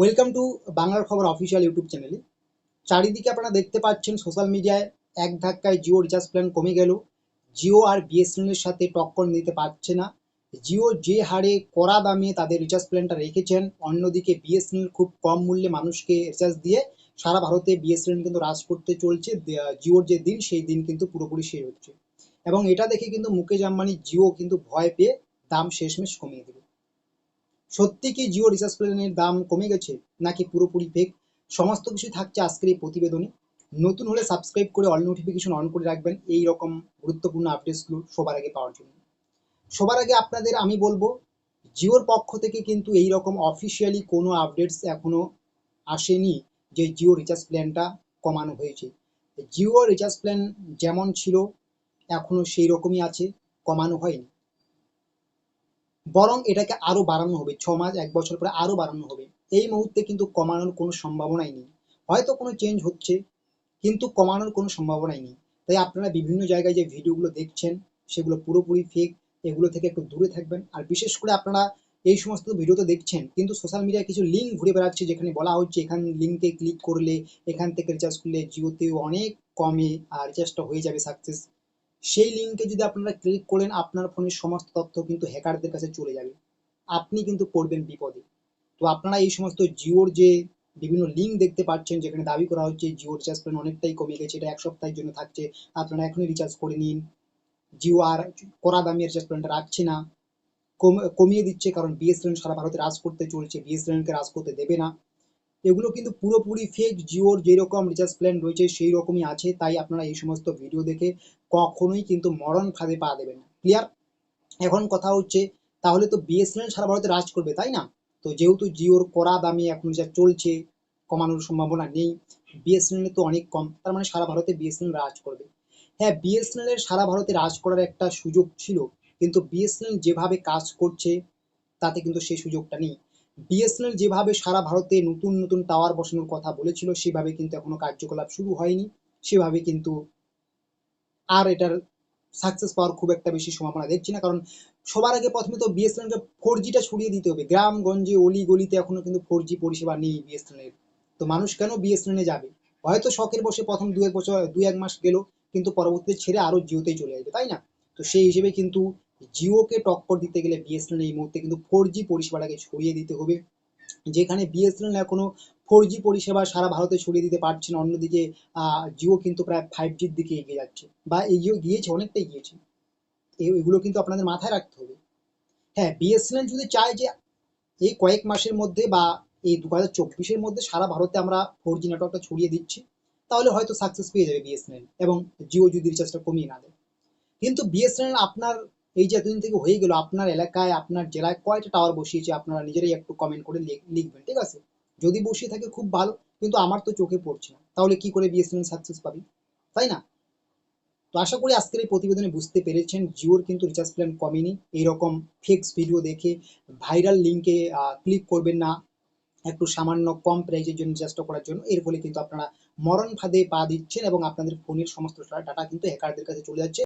Welcome to বাংলার খবর official YouTube চ্যানেলে চারিদিকে আপনারা দেখতে পাচ্ছেন সোশ্যাল মিডিয়ায় এক ধাক্কায় জিও রিচার্জ প্ল্যান কমে গেল। জিও আর বিএসএনএলের সাথে টক্কর নিতে পারছে না। জিও যে হারে কড়া দামে তাদের রিচার্জ প্ল্যানটা রেখেছেন, অন্যদিকে বিএসএনএল খুব কম মূল্যে মানুষকে রিচার্জ দিয়ে সারা ভারতে বিএসএনএল কিন্তু রাজ করতে চলছে। জিওর যে দিন, সেই দিন কিন্তু পুরোপুরি শেষ হচ্ছে। এবং এটা দেখে কিন্তু মুকেশ আম্বানি জিও কিন্তু ভয় পেয়ে দাম শেষমেশ কমিয়ে দেবে সত্যি কি জিও রিচার্জ প্ল্যানের দাম কমে গেছে? নাকি পুরোপুরি ফেক সমস্ত কিছু থাকছে আজকের এই প্রতিবেদনে। নতুন হলে সাবস্ক্রাইব করে অল নোটিফিকেশন অন করে রাখবেন। এই রকম গুরুত্বপূর্ণ আপডেটসগুলো সবার আগে পাওয়ার জন্য। সবার আগে আপনাদের আমি বলব, জিওর পক্ষ থেকে কিন্তু এই রকম অফিসিয়ালি কোনো আপডেটস এখনও আসেনি যে জিও রিচার্জ প্ল্যানটা কমানো হয়েছে। জিও রিচার্জ প্ল্যান যেমন ছিল, এখনও সেই রকমই আছে, কমানো হয়নি। বরং এটাকে আরও বাড়ানো হবে, ছ মাস, এক বছর পরে আরও বাড়ানো হবে। এই মুহূর্তে কিন্তু কমানোর কোনো সম্ভাবনাই নেই। হয়তো কোনো চেঞ্জ হচ্ছে, কিন্তু কমানোর কোনো সম্ভাবনাই নেই। তাই আপনারা বিভিন্ন জায়গায় যে ভিডিওগুলো দেখছেন, সেগুলো পুরোপুরি ফেক এগুলো থেকে একটু দূরে থাকবেন। আর বিশেষ করে আপনারা এই সমস্ত ভিডিও তো দেখছেন, কিন্তু সোশ্যাল মিডিয়ায় কিছু লিঙ্ক ঘুরে বেড়াচ্ছে, যেখানে বলা হচ্ছে এখান লিঙ্কে ক্লিক করলে, এখান থেকে রিচার্জ করলে জিওতে অনেক কমে আর রিচার্জটা হয়ে যাবে সাকসেস সেই লিঙ্কে যদি আপনারা ক্লিক করেন, আপনার ফোনের সমস্ত তথ্য কিন্তু হ্যাকারদের কাছে চলে যাবে। আপনি কিন্তু পড়বেন বিপদে। তো আপনারা এই সমস্ত জিওর যে বিভিন্ন লিঙ্ক দেখতে পাচ্ছেন, যেখানে দাবি করা হচ্ছে জিও রিচার্জ প্ল্যান অনেকটাই কমে গেছে, এটা এক সপ্তাহের জন্য থাকছে, আপনারা এখনই রিচার্জ করে নিন। জিও আর কড়া দামি রিচার্জ প্ল্যানটা রাখছে না। কম- কমিয়ে দিচ্ছে, কারণ বিএসএনএল সারা ভারতে রাজ করতে চলছে। বিএসএনএলকে রাজ করতে দেবে না। এগুলো কিন্তু পুরোপুরি ফেক জিওর যেরকম রিচার্জ প্ল্যান রয়েছে সেই রকমই আছে, তাই আপনারা এই সমস্ত ভিডিও দেখে কখনোই কিন্তু মরণ ফাঁদে পা দেবেন না। ক্লিয়ার এখন কথা হচ্ছে, তাহলে তো বিএসএনএল সারা ভারতে রাজ করবে, তাই না? তো যেহেতু জিওর কড়া দামে এখন যা চলছে, কমানোর সম্ভাবনা নেই বিএসএনএল তো অনেক কম, তার মানে সারা ভারতে বিএসএনএল রাজ করবে। হ্যাঁ বিএসএনএল এর সারা ভারতে রাজ করার একটা সুযোগ ছিল, কিন্তু বিএসএনএল যেভাবে কাজ করছে, তাতে কিন্তু সেই সুযোগটা নেই। বিএসএনএল যেভাবে সারা ভারতে নতুন নতুন টাওয়ার বসানোর কথা বলেছিল, সেভাবে কিন্তু এখনও কার্যকলাপ শুরু হয়নি। সেভাবে কিন্তু আর এটার সাকসেস পাওয়ার খুব একটা বেশি সম্ভাবনা দেখছি না। কারণ সবার আগে প্রথমে তো বিএসএনএলকে ফোর জিটা ছড়িয়ে দিতে হবে। গ্রামগঞ্জে অলি গলিতে এখনও কিন্তু ফোর জি পরিষেবা নেই বিএসএনএল তো মানুষ কেন বিএসএনএল যাবে? হয়তো শখের বসে প্রথম দু এক বছর, দু এক মাস গেল, কিন্তু পরবর্তীতে ছেড়ে আরও জিওতেই চলে আসবে, তাই না? তো সেই হিসেবে কিন্তু জিওকে টক্কর দিতে গেলে বিএসএনএল এই মুহূর্তে কিন্তু ফোর জি পরিষেবাটাকে ছড়িয়ে দিতে হবে। যেখানে বিএসএনএল এখনও ফোর জি পরিষেবা সারা ভারতে ছড়িয়ে দিতে পারছে না। অন্যদিকে জিও কিন্তু প্রায় ফাইভ জির দিকে এগিয়ে যাচ্ছে বা এগিয়ে গিয়েছে, অনেকটাই গিয়েছে। এগুলো কিন্তু আপনাদের মাথায় রাখতে হবে। হ্যাঁ বিএসএনএল যদি চায় যে এই কয়েক মাসের মধ্যে বা এই দু হাজার চব্বিশের মধ্যে সারা ভারতে আমরা ফোর জি নেটওয়ার্কটা ছড়িয়ে দিচ্ছি, তাহলে হয়তো সাকসেস পেয়ে যাবে বিএসএনএল এবং জিও যদি রিচার্জটা কমিয়ে না দেয়। কিন্তু বিএসএনএল আপনার এই যে এতদিন থেকে হয়ে গেল, আপনার এলাকায়, আপনার জেলায় কয়টা টাওয়ার বসিয়েছে, আপনারা নিজেরাই একটু কমেন্ট করে লিখবেন, ঠিক আছে? যদি বসিয়ে থাকে খুব ভালো, কিন্তু আমার তো চোখে পড়ছে না। তাহলে কি করে বিএসএনএল সাকসেস পাবে? তাই না? তো আশা করি আজকের এই প্রতিবেদনে বুঝতে পেরেছেন, জিওর কিন্তু রিচার্জ প্ল্যান কমেনি। এইরকম ফেক্স ভিডিও দেখে ভাইরাল লিঙ্কে ক্লিক করবেন না। একটু সামান্য কম প্রাইজের জন্য চেষ্টা করার জন্য। এর ফলে কিন্তু আপনারা মরণ ফাঁদে পা দিচ্ছেন এবং আপনাদের ফোনের সমস্ত ডাটা কিন্তু হ্যাকারদের কাছে চলে যাচ্ছে।